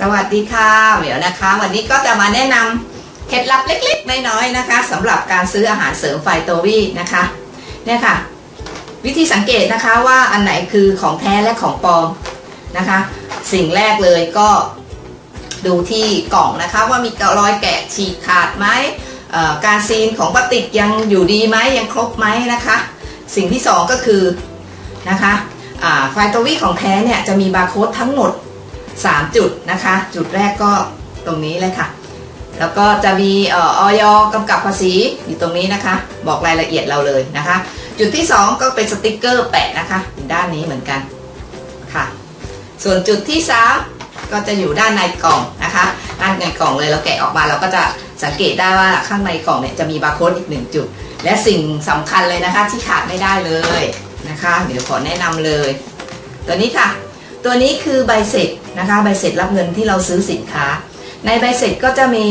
สวัสดีค่ะเหมียวนะคะ วันนี้ก็จะมาแนะนำเคล็ดลับเล็กๆ น้อยๆนะคะสำหรับการซื้ออาหารเสริมไฟโตวีนะคะเนี่ยค่ะ วิธีสังเกตนะคะว่าอันไหนคือของแท้และของปลอมนะคะ สิ่งแรกเลยก็ดูที่กล่องนะคะ ว่ามีรอยแกะฉีกขาดไหมการซีนของพลาสติกยังอยู่ดีไหมยังครบไหมนะคะ สิ่งที่สองก็คือนะคะไฟโตวีของแท้เนี่ยจะมีบาร์โค้ดทั้งหมด 3 จุดนะคะ จุดแรกก็ตรงนี้เลยค่ะ แล้วก็จะมีอออยกำกับภาษีอยู่ตรงนี้นะคะ บอกรายละเอียดเราเลยนะคะ จุดที่ 2 ก็เป็นสติกเกอร์แปะนะคะด้านนี้เหมือนกันค่ะ ส่วนจุดที่ 3 ก็จะอยู่ด้านในกล่องนะคะ ด้านในกล่องเลยเราแกะออกมาเราก็จะสังเกตได้ว่าข้างในกล่องเนี่ยจะมีบาร์โค้ดอีกหนึ่งจุด และสิ่งสำคัญเลยนะคะที่ขาดไม่ได้เลยนะคะ เดี๋ยวขอแนะนำเลย ตัวนี้ค่ะ ตัวนี้คือใบเสร็จนะคะใบเสร็จรับเงินที่เราซื้อสินค้า ในใบเสร็จก็จะมี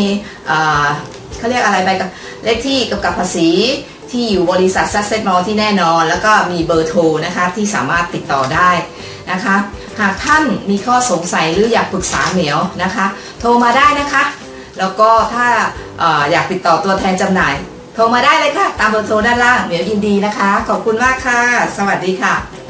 เขาเรียกอะไรใบกับเลขที่กำกับภาษีที่อยู่บริษัทซัสเซตมอลที่แน่นอน แล้วก็มีเบอร์โทรนะคะที่สามารถติดต่อได้นะคะ หากท่านมีข้อสงสัยหรืออยากปรึกษาเหมียวนะคะ โทรมาได้นะคะ แล้วก็ถ้าอออยากติดต่อตัวแทนจำหน่าย โทรมาได้เลยค่ะ ตามเบอร์โทรด้านล่างเหมียวยินดีนะคะ ขอบคุณมากค่ะ สวัสดีค่ะ